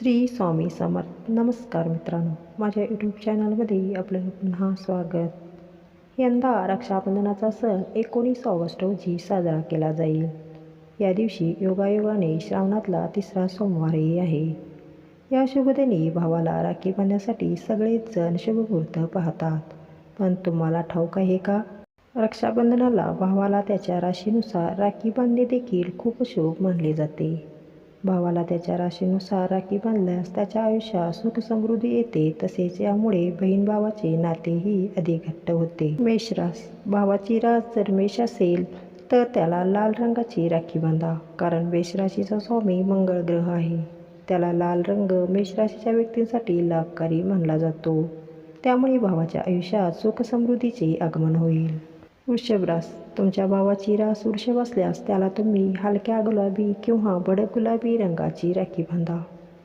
श्री स्वामी समर्थ. नमस्कार मित्रांनो. माझ्या यूट्यूब चॅनलमध्ये आपलं पुन्हा स्वागत. यंदा रक्षाबंधनाचा सण एकोणीस ऑगस्ट रोजी साजरा केला जाईल. या दिवशी योगायोगाने श्रावणातला तिसरा सोमवारही आहे. या शुभदिनी भावाला राखी बांधण्यासाठी सगळेच जण शुभमुहूर्त पाहतात. पण तुम्हाला ठाऊक आहे का? रक्षाबंधनाला भावाला त्याच्या राशीनुसार राखी बांधणे देखील खूप शुभ मानले जाते. भावाला त्याच्या राशीनुसार राखी बांधल्यास त्याच्या आयुष्यात सुख समृद्धी येते तसेच यामुळे बहीण भावाचे नातेही अधिक घट्ट होते. मेषरास भावाची रास जर मेष असेल तर त्याला लाल रंगाची राखी बांधा कारण मेषराशीचा स्वामी मंगळ ग्रह आहे. त्याला लाल रंग मेषराशीच्या व्यक्तींसाठी लाभकारी मानला जातो. त्यामुळे भावाच्या आयुष्यात सुख समृद्धीचे आगमन होईल. वृषभरास. तुमच्या भावाची रास वृषभ असल्यास त्याला तुम्ही हलक्या गुलाबी किंवा भडक गुलाबी रंगाची राखी बांधा.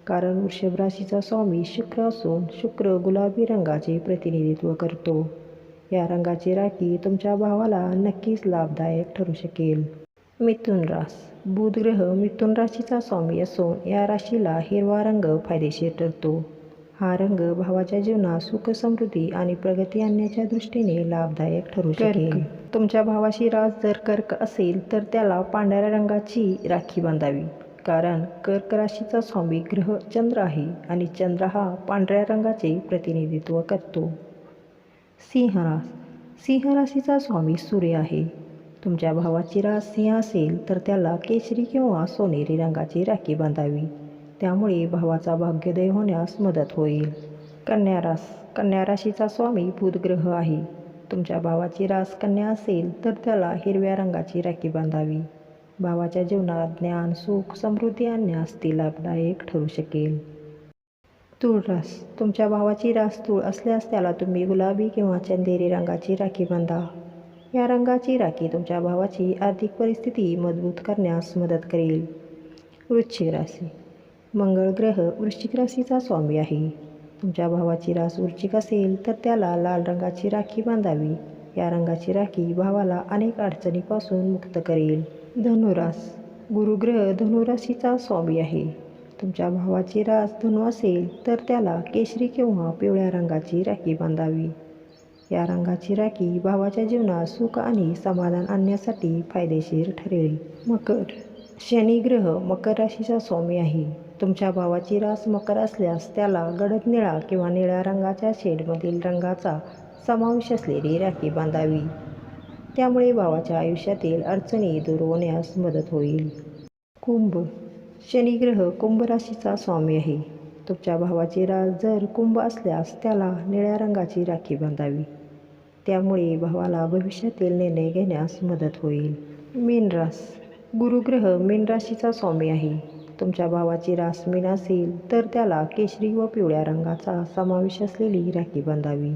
कारण वृषभ राशीचा स्वामी शुक्र असून शुक्र गुलाबी रंगाचे प्रतिनिधित्व करतो. या रंगाची राखी तुमच्या भावाला नक्कीच लाभदायक ठरू शकेल. मिथुन रास. बुध ग्रह मिथुन राशीचा स्वामी असून या राशीला हिरवा रंग फायदेशीर ठरतो. हा रंग भावाच्या जीवनात सुख समृद्धी आणि प्रगती आणण्याच्या दृष्टीने लाभदायक ठरू शकेल. तुमच्या भावाशी रास जर कर्क असेल तर त्याला पांढऱ्या रंगाची राखी बांधावी. कारण कर्क राशीचा स्वामी ग्रह चंद्र आहे आणि चंद्र हा पांढऱ्या रंगाचे प्रतिनिधित्व करतो. सिंह रास. सिंह राशीचा स्वामी सूर्य आहे. तुमच्या भावाची रास सिंह असेल तर त्याला केशरी किंवा सोनेरी रंगाची राखी बांधावी. त्यामुळे भावाचा भाग्योदय होण्यास मदत होईल. कन्या रास कन्या राशीचा स्वामी बुधग्रह आहे. तुमच्या भावाची रास कन्या असेल तर त्याला हिरव्या रंगाची राखी बांधावी. भावाच्या जीवनात ज्ञान सुख समृद्धी आणण्यास ती लाभदायक ठरू शकेल. तूळ रास तुमच्या भावाची रास तूळ असल्यास त्याला तुम्ही गुलाबी किंवा चंदेरी रंगाची राखी बांधा. या रंगाची राखी तुमच्या भावाची आर्थिक परिस्थिती मजबूत करण्यास मदत करेल. वृश्चिक राशी मंगळ ग्रह वृश्चिक राशीचा स्वामी आहे. तुमच्या भावाची रास वृश्चिक असेल तर त्याला लाल रंगाची राखी बांधावी. या रंगाची राखी भावाला अनेक अडचणीपासून मुक्त करेल. धनुरास. गुरुग्रह धनुराशीचा स्वामी आहे. तुमच्या भावाची रास धनु असेल तर त्याला केशरी किंवा पिवळ्या रंगाची राखी बांधावी. या रंगाची राखी भावाच्या जीवनात सुख आणि समाधान आणण्यासाठी फायदेशीर ठरेल. मकर. शनिग्रह मकर राशीचा स्वामी आहे. तुमच्या भावाची रास मकर असल्यास त्याला गडद निळा किंवा निळ्या रंगाच्या शेडमधील रंगाचा समावेश असलेली राखी बांधावी. त्यामुळे भावाच्या आयुष्यातील अडचणी दूर होण्यास मदत होईल. कुंभ. शनिग्रह कुंभ राशीचा स्वामी आहे. तुमच्या भावाची रास जर कुंभ असल्यास त्याला निळ्या रंगाची राखी बांधावी. त्यामुळे भावाला भविष्यातील निर्णय घेण्यास मदत होईल. मीन रास. गुरुग्रह मीन राशीचा स्वामी आहे. तुमच्या भावाची रास मीन असेल तर त्याला केशरी व पिवळ्या रंगाचा समावेश असलेली राखी बांधावी.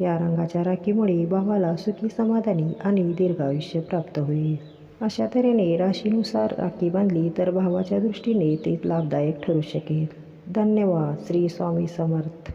या रंगाच्या राखीमुळे भावाला सुखी समाधानी आणि दीर्घायुष्य प्राप्त होईल. अशा तऱ्हेने राशीनुसार राखी बांधली तर भावाच्या दृष्टीने ते लाभदायक ठरू शकेल. धन्यवाद. श्री स्वामी समर्थ.